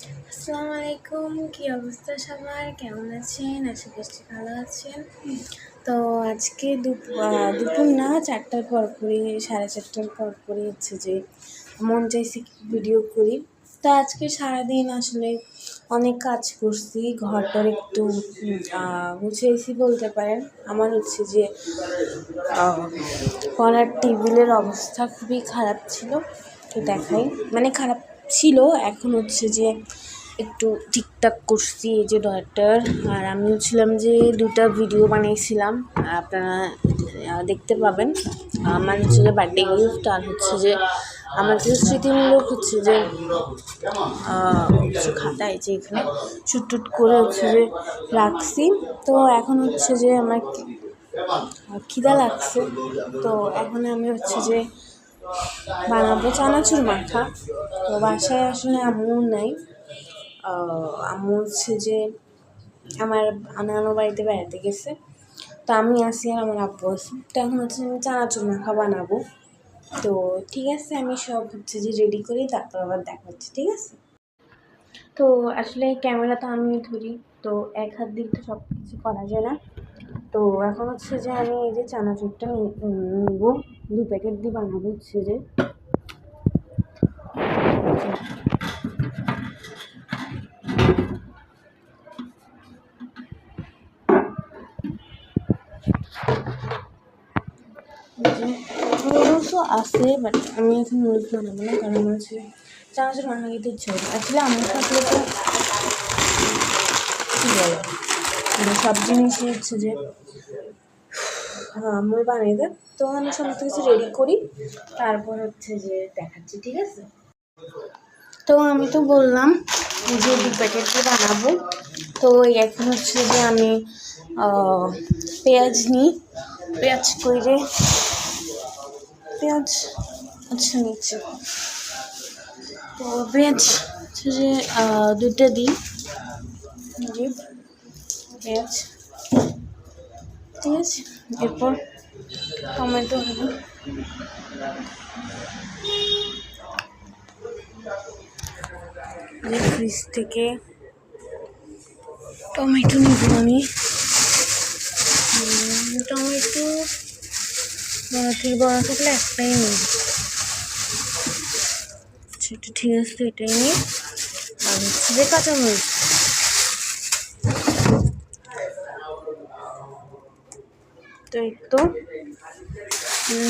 আসসালামু আলাইকুম কি অবস্থা সবার? কেমন আছেন? আশা করছি ভালো আছেন। তো আজকে দুপুর দুপুর না চারটার পর পরই সাড়ে চারটার পর পরই হচ্ছে যে মন চাইছে ভিডিও করি। তো আজকে সারাদিন আসলে অনেক কাজ করছি ঘরটার একটু গুছিয়েছি বলতে পারেন। আমার হচ্ছে যে পড়ার টেবিলের অবস্থা খুবই খারাপ ছিল তো দেখাই। মানে খারাপ ছিল, এখন হচ্ছে যে একটু ঠিকঠাক করছি এই যে ডয়ারটার আর আমিও ছিলাম যে দুটা ভিডিও বানিয়েছিলাম, আপনারা দেখতে পাবেন। আমার হচ্ছে যে বার্থডে গিফট আর হচ্ছে যে আমার যে স্মৃতিমূলক হচ্ছে যে খাতায় যে এখানে শুট টুট করে হচ্ছে যে রাখছি। তো এখন হচ্ছে যে আমার খিদা লাগছে। তো এখন আমি হচ্ছে যে বানাবো চানাচুর মাখা। তো বাসায় আসলে আম্মু নাই। আম্মু হচ্ছে যে আমার নানু বাড়িতে বেড়াতে গেছে। তো আমি আসি আর আমার আব্বু আছে। তো এখন হচ্ছে আমি চানাচুর মাখা বানাবো। তো ঠিক আছে, আমি সব হচ্ছে যে রেডি করি, তারপর আবার দেখাচ্ছি ঠিক আছে? তো আসলে ক্যামেরা তো আমি ধরি, তো এক হাত দিয়ে তো সব কিছু করা যায় না। তো এখন হচ্ছে যে আমি এই যে চানাচুরটা নিব। দু প্যাকেট দিয়ে বানাবো হচ্ছে যে নুডলসও আছে বাট আমি এখন বানাবো না, কারণ আমার হচ্ছে রান্না খেতে ইচ্ছে হবে আমার থাকলে তো বলে? মানে সব জিনিসই হচ্ছে যে আমার বানিয়ে দেয় তো আমি সমস্ত কিছু রেডি করি। তারপর হচ্ছে যে দেখাচ্ছি, ঠিক আছে? তো আমি তো বললাম যে দু প্যাকেট দিয়ে বানাবো। তো এখন হচ্ছে যে আমি পেঁয়াজ নিই। পেঁয়াজ করে পেঁয়াজ আচ্ছা নিচ্ছি। তো পেঁয়াজ হচ্ছে যে দুটো দিই। পেঁয়াজ। ঠিক আছে, এরপর টমেটো হবে ফ্রিজ থেকে টমেটো নিব আমি। টমেটো বড় থেকে বড় থাকলে একটাই নিই সেটা ঠিক আছে এটাই নিই। আর হচ্ছে যে কাঁচামরিচ। তো এই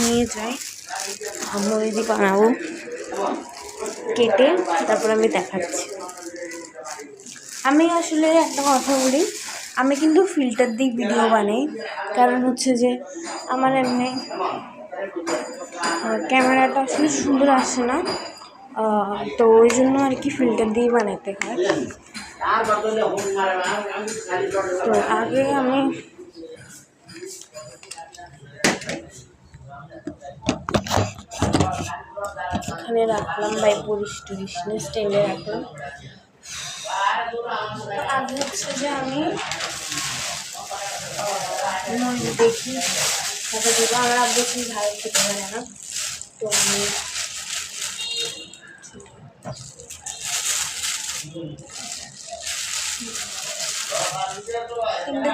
নিয়ে যাই। আমরা যদি বানাবো। কেটে তারপর আমি দেখাচ্ছি। আমি আসলে একটা কথা বলি, আমি কিন্তু ফিল্টার দিয়ে ভিডিও বানাই। কারণ হচ্ছে যে আমার এমনি ক্যামেরাটা আসলে সুন্দর আসে না। তো ওই জন্য আর কি ফিল্টার দিয়ে বানাতে হয়। তো আগে আমি এখানে রাখলাম বাই পরিশ টুরিশ স্টাইলে রাখলাম। তো আগে হচ্ছে যে আমি দেখি, তারপর দেবো আমার আব্বু ভালো খেতে পারে না। তো আমি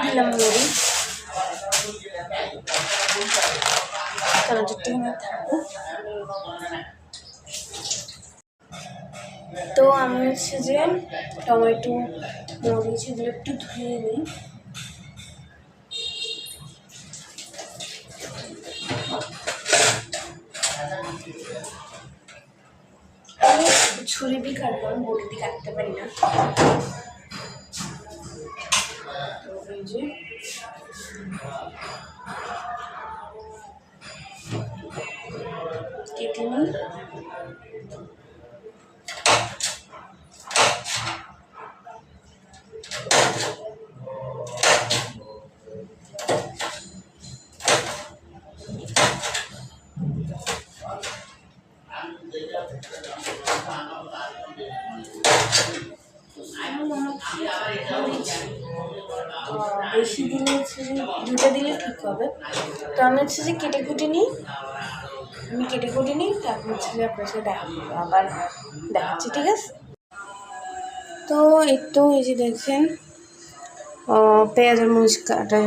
দিলাম মুড়ি তো আমি হচ্ছে যে টমেটো, মরিচ এগুলো একটু ধুয়ে নিই। ছুরি দিয়ে কাটবো, আমি বটি দিয়ে কাটতে পারি না। এই যে বেশি দিলে দুটো দিলে ঠিক হবে। তো আমি হচ্ছে যে আমি কেটে কুটে নিই, তারপর হচ্ছে যে আপনার সাথে দেখা করব। আবার দেখাচ্ছি, ঠিক আছে? তো তো এই যে পেঁয়াজ আর মরিচ কাটা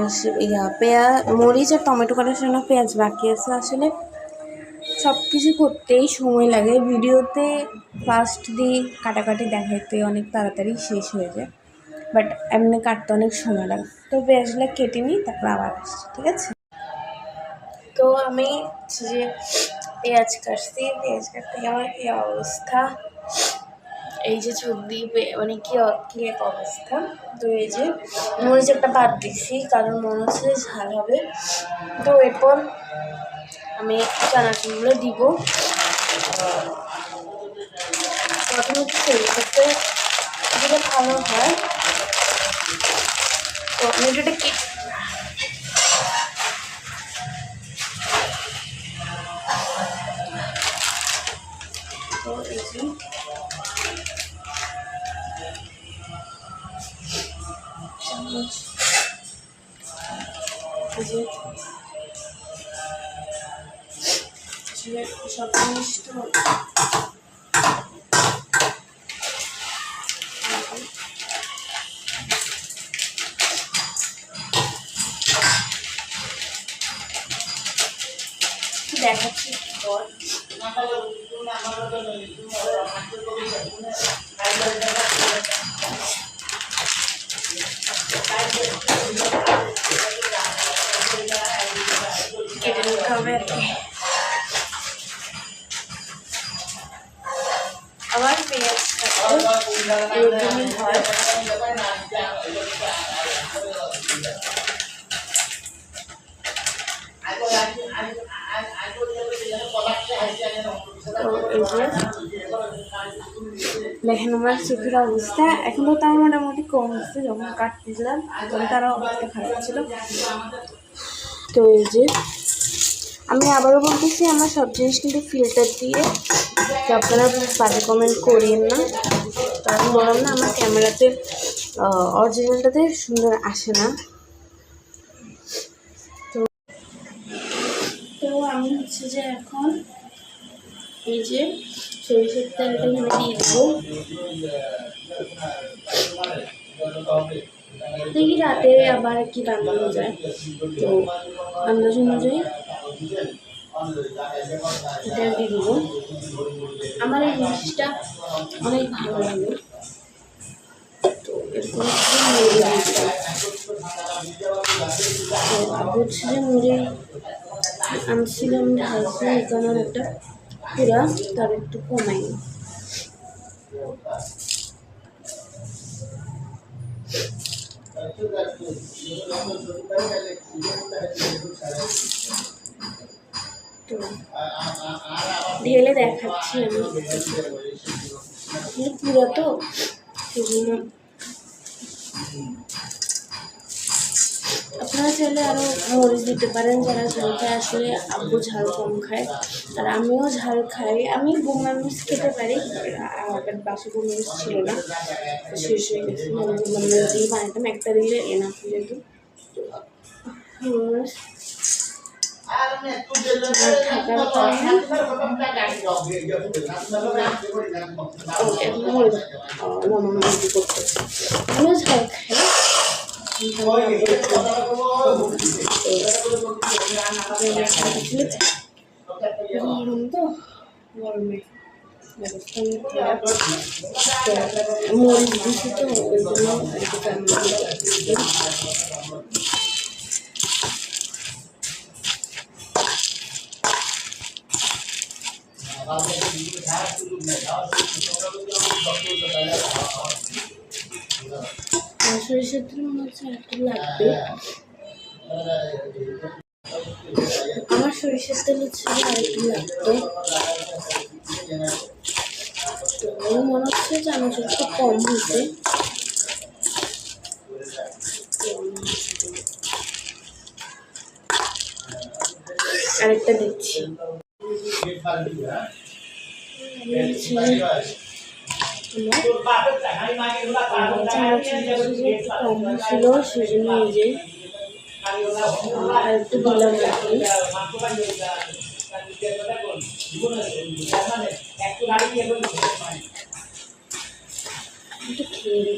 ইয়া পেঁয়াজ মরিচ আর টমেটো কাটার জন্য পেঁয়াজ বাকি আছে আসলে। সব কিছু করতেই সময় লাগে, ভিডিওতে ফার্স্ট দিয়ে কাটাকাটি দেখাইতে অনেক তাড়াতাড়ি শেষ হয়ে যায়, বাট এমনি কাটতে অনেক সময় লাগে। তো পেঁয়াজগুলো কেটে নিই, তারপর আবার আসছি, ঠিক আছে? তো আমি যে পেঁয়াজ কাটছি, পেঁয়াজ কাটতে আমার কি অবস্থা? এই যে চোখ দিয়ে মানে কি কি এক অবস্থা? তো এই যে মরিচ একটা বাদ দিছি, কারণ মনে হচ্ছে ঝাল হবে। তো এরপর আমি চানাচুরগুলো দিব। প্রথমে একটু সরিষাতে দিলে ভালো হয়। তো আমি এটা কি তো চামচ সব জিনিস তো চোখের অবস্থা। এখন তো তার মোটামুটি কম হচ্ছে, যখন কাটতেছিলাম, তখন তার অবস্থা খারাপ ছিল। তো এই যে, আমি আবারও বলতেছি, আমার সব জিনিস কিন্তু ফিল্টার দিয়ে, তো আপনারা বাজে কমেন্ট করিয়েন না। কারণ বললাম না, আমার ক্যামেরাতে অরিজিনালটাতে সুন্দর আসে না। তো তো আমি হচ্ছে যে এখন এই যে সরিষার তেলটা এখানে দিয়ে দেবো দেখি রাতে আবার কি বানানো যায় তো আন্দাজ অনুযায়ী এটা দিয়ে দেবো আমার এই জিনিসটা অনেক ভালো লাগে তো এরপর হচ্ছে যে মুড়ি আনছিলাম ঢালছি এখানে একটা পুরা তার একটু কমাই ঢেলে দেখাচ্ছি আমি। পুরো তো সেজন্য আপনারা চাইলে আরও মরিচ দিতে পারেন যারা ঝাল খায় আসলে আব্বু ঝাল কম খায়। আর আমিও ঝাল খাই। আমি বোমা মরিচ খেতে পারি আমার বাসে বোমা মরিচ ছিল না। তো শেষ হয়ে গেছে। আমি বোমা দিয়ে বানাতাম একটা দিলে বোমা মরিচ। করতে আমিও ঝাল খাই। গরম তো গরমে মরিচ দিছি তো ওই জন্য আর কি সরিষার তেল মনে হচ্ছে একটু লাগবে। আমার সরিষার তেল যে আরেকটু লাগতো তো মনে হচ্ছে চামচ একটু কম হয়েছে। আরেকটা দিচ্ছি কম ছিল সেজন্য এই যে একটু দিলাম একটু খেয়ে নিই।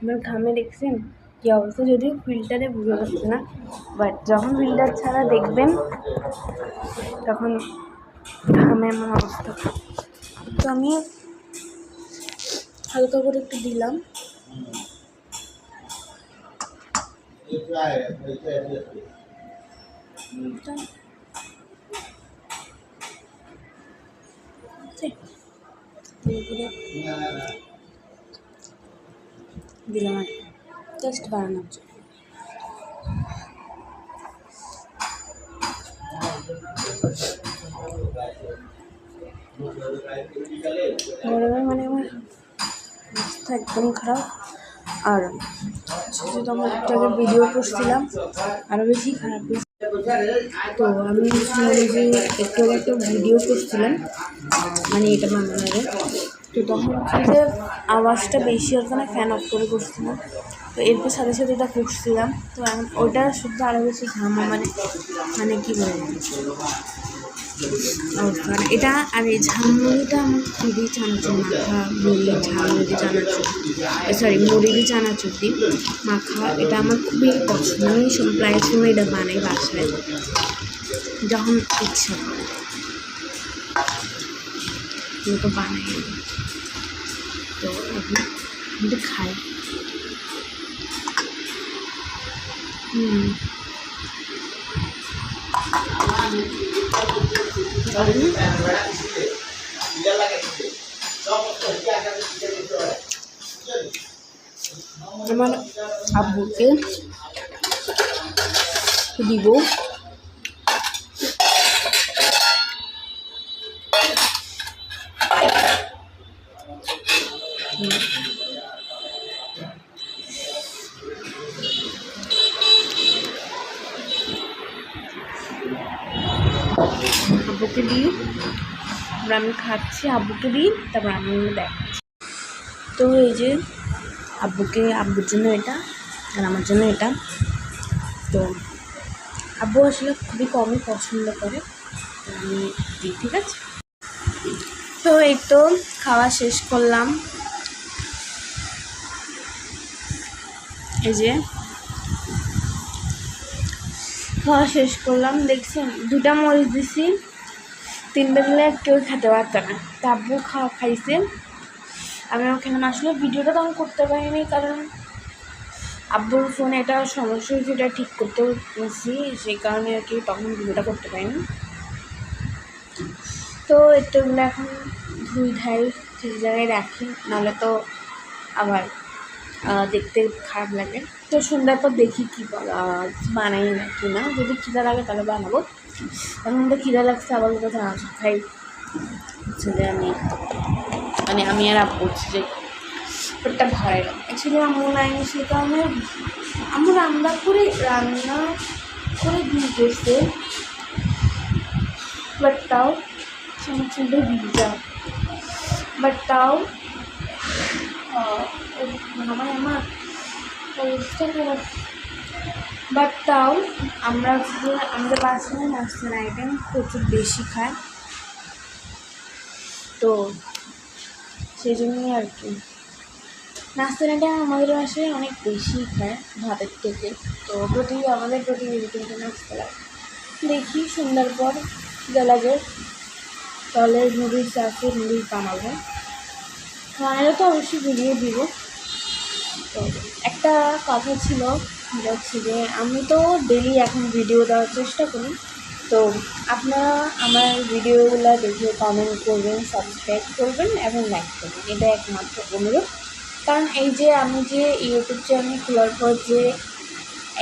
আমার ঘামে দেখছেন? কি অবস্থা? যদিও ফিল্টারে বুঝে যাচ্ছে না বাট যখন ফিল্টার ছাড়া দেখবেন, তখন ঘামে এমন অবস্থা। তো আমি হালকা করে একটু দিলাম। দিলাম আর টেস্ট বাড়ানোর জন্য। গরমে মানে আমার অবস্থা একদম খারাপ। আর যেহেতু আমার একটু আগে ভিডিও করছিলাম আরও বেশি খারাপ তো আমি যে একটু একটা ভিডিও করছিলাম মানে এটা বাংলায় তো তখন হচ্ছে আওয়াজটা বেশি হতো না ফ্যান অফ করে করছিলাম তো এরপর সাথে সাথে ওটা করছিলাম। তো এখন ওটা শুদ্ধ আরও বেশি ঘামা মানে মানে কী বলব? মানে এটা আর এই ঝালমুড়িটা আমার খুবই চানাচুর মাখা, মুড়ি ঝালমুড়ি চানাচুর সরি মুড়ি চানাচুর দিই মাখা, এটা আমার খুবই পছন্দ। আমি সব প্রায় সময় এটা বানাই বাসায়, যখন ইচ্ছা করে। বানাই তো এখন আমি তো খাই আমার আব্বুকে দিব। আমি খাচ্ছি, আব্বুকে দিই, তারপর আমি দেখাচ্ছি। তো এই যে, আব্বুকে, আব্বুর জন্য এটা, আর আমার জন্য এটা। তো আব্বু আসলে খুবই কমই পছন্দ করে আমি দিই, ঠিক আছে? তো এই তো খাওয়া শেষ করলাম। এই যে খাওয়া শেষ করলাম দেখছি দুটা মরিচ দিছি। তিনটা দিলে কেউ খেতে পারত না। তা আব্বু খাওয়া খাইছে। আমি ওখানে আসলে ভিডিওটা তখন করতে পারিনি, কারণ আব্বুর ফোনে এটা সমস্যা হয়েছে এটা ঠিক করতে গেছি সেই কারণে আর কি তখন ভিডিওটা করতে পারিনি। তো এগুলো এখন ধুই ধাই ঠিক জায়গায় রাখি, নাহলে তো আবার দেখতে খারাপ লাগে। তো সন্ধ্যার পর দেখি কী বানাই না কি না, যদি খিদা লাগে তাহলে বানাবো। এখন তো লাগছে আবার চানাচু খাই। যে আমি মানে আমি আর হচ্ছে যে পেটটা ভরে না। অ্যাকচুয়ালি আম্মু নাই সে কারণে আম্মু রান্না করে রান্না করে দিয়ে গেছে বাট তাও চানাচুরটা ভিজা। বাট তাও আহ, আমার আমার খারাপ। বাট তাও আমরা আমাদের বাসায় নাস্তার আইটেম প্রচুর বেশি খায় তো সেই জন্যই আর কি। নাস্তার আইটেম আমাদের বাসায় অনেক বেশি খায় ভাতের থেকে। তো প্রতি, আমাদের প্রতি তিনটে নাস্তা লাগে। দেখি সন্ধ্যার পর লাগে তাহলে নুডলস আছে নুডলস বানাবো। খাওয়ানো তো অবশ্যই ভিডিও দিব। তো একটা কথা ছিল হচ্ছে যে আমি তো ডেলি এখন ভিডিও দেওয়ার চেষ্টা করি। তো আপনারা আমার ভিডিওগুলো দেখে কমেন্ট করবেন সাবস্ক্রাইব করবেন এবং লাইক করবেন। এটা একমাত্র অনুরোধ। কারণ এই যে আমি যে ইউটিউব চ্যানেল খোলার পর যে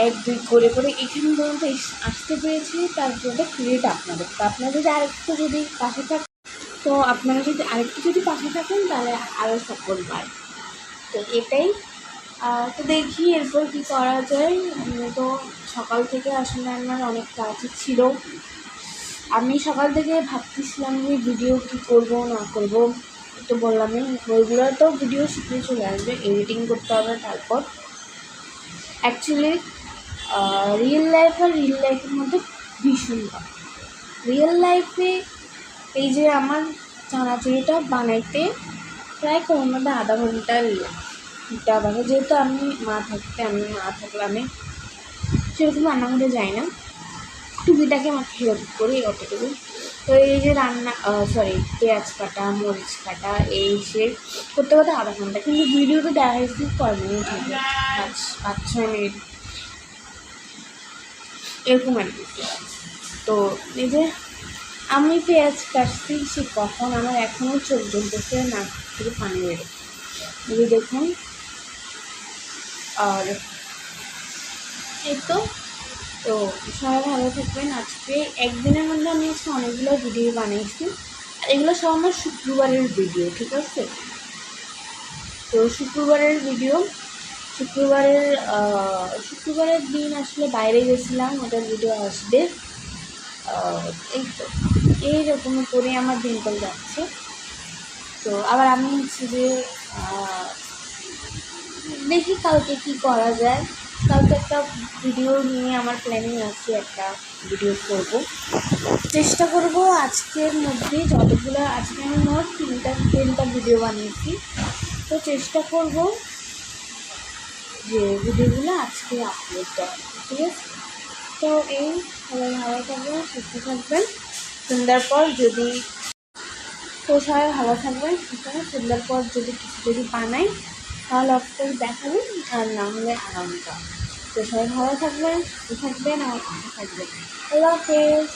এক, দুই করে করে এখানে পর্যন্ত আসতে পেরেছি, তার জন্য ক্রেডিট আপনাদের। তো আপনারা যদি আরেকটু যদি পাশে থাকেন তো আপনারা যদি আরেকটু যদি পাশে থাকেন, তাহলে আরও সাপোর্ট পায় তো এটাই তো দেখি এরপর কী করা যায়। তো সকাল থেকে আসলে আমার অনেক কাজ ছিল। আমি সকাল থেকে ভাবতেছিলাম যে ভিডিও কী করব, না করব। তো বললামই ওইগুলো তো ভিডিও শিখে চলে আসবে এডিটিং করতে হবে তারপর। অ্যাকচুয়ালি রিয়েল লাইফ আর রিয়েল লাইফের মধ্যে ভীষণ রিয়েল লাইফে এই যে আমার চানাচুরিটা বানাইতে প্রায় কোনো মধ্যে আধা ঘণ্টা দিতে হবে যেহেতু আমি মা থাকতে, আমি মা থাকলে আমি সেরকম রান্নাঘরে যাই না। টুকিটাকে আমাকে হেল্প করি অতটুকু তো এই যে রান্না সরি পেঁয়াজ কাটা, মরিচ কাটা, এই সে করতে করতে আধা ঘণ্টা। কিন্তু ভিডিওটা দেখা যাচ্ছে কয় মিনিট হবে? পাঁচ পাঁচ, ছয় মিনিট। এরকম আর কি। তো এই যে আমি পেঁয়াজ কাটছি, সে কখন? আমার এখনও চোখ জ্বলতেছে, নাক থেকে পানি বেরো এই যে দেখুন আর এই তো। তো সবাই ভালো থাকবেন। আজকে একদিনের মধ্যে আমি আজকে অনেকগুলো ভিডিও বানিয়েছি। আর এগুলো সব আমার শুক্রবারের ভিডিও ঠিক আছে? তো শুক্রবারের ভিডিও শুক্রবারের শুক্রবারের দিন আসলে বাইরে গেছিলাম ওটার ভিডিও আসবে। এই তো। এইরকম করে আমার দিনকাল যাচ্ছে। তো আবার আমি হচ্ছে যে দেখি কালকে কি করা যায়। কালকে একটা ভিডিও নিয়ে আমার প্ল্যানিং আছে, একটা ভিডিও করব। চেষ্টা করব আজকের মধ্যে যতগুলো, আজকে আমি মোট তিনটা তিনটা ভিডিও বানিয়েছি। তো চেষ্টা করব যে ভিডিওগুলো আজকে আপলোড দেওয়া ঠিক আছে? তো এই, সবাই ভালো থাকবেন, সুস্থ থাকবেন। সন্ধ্যার পর যদি তো সবাই ভালো থাকবেন, সুস্থ সন্ধ্যার পর যদি কিছু যদি বানাই তাহলে অফকোর্স দেখাবেন আর না হলে আরামটা তো সবাই ভালো থাকবেন থাকবেন আর থাকবেন। আল্লাহ হাফেজ।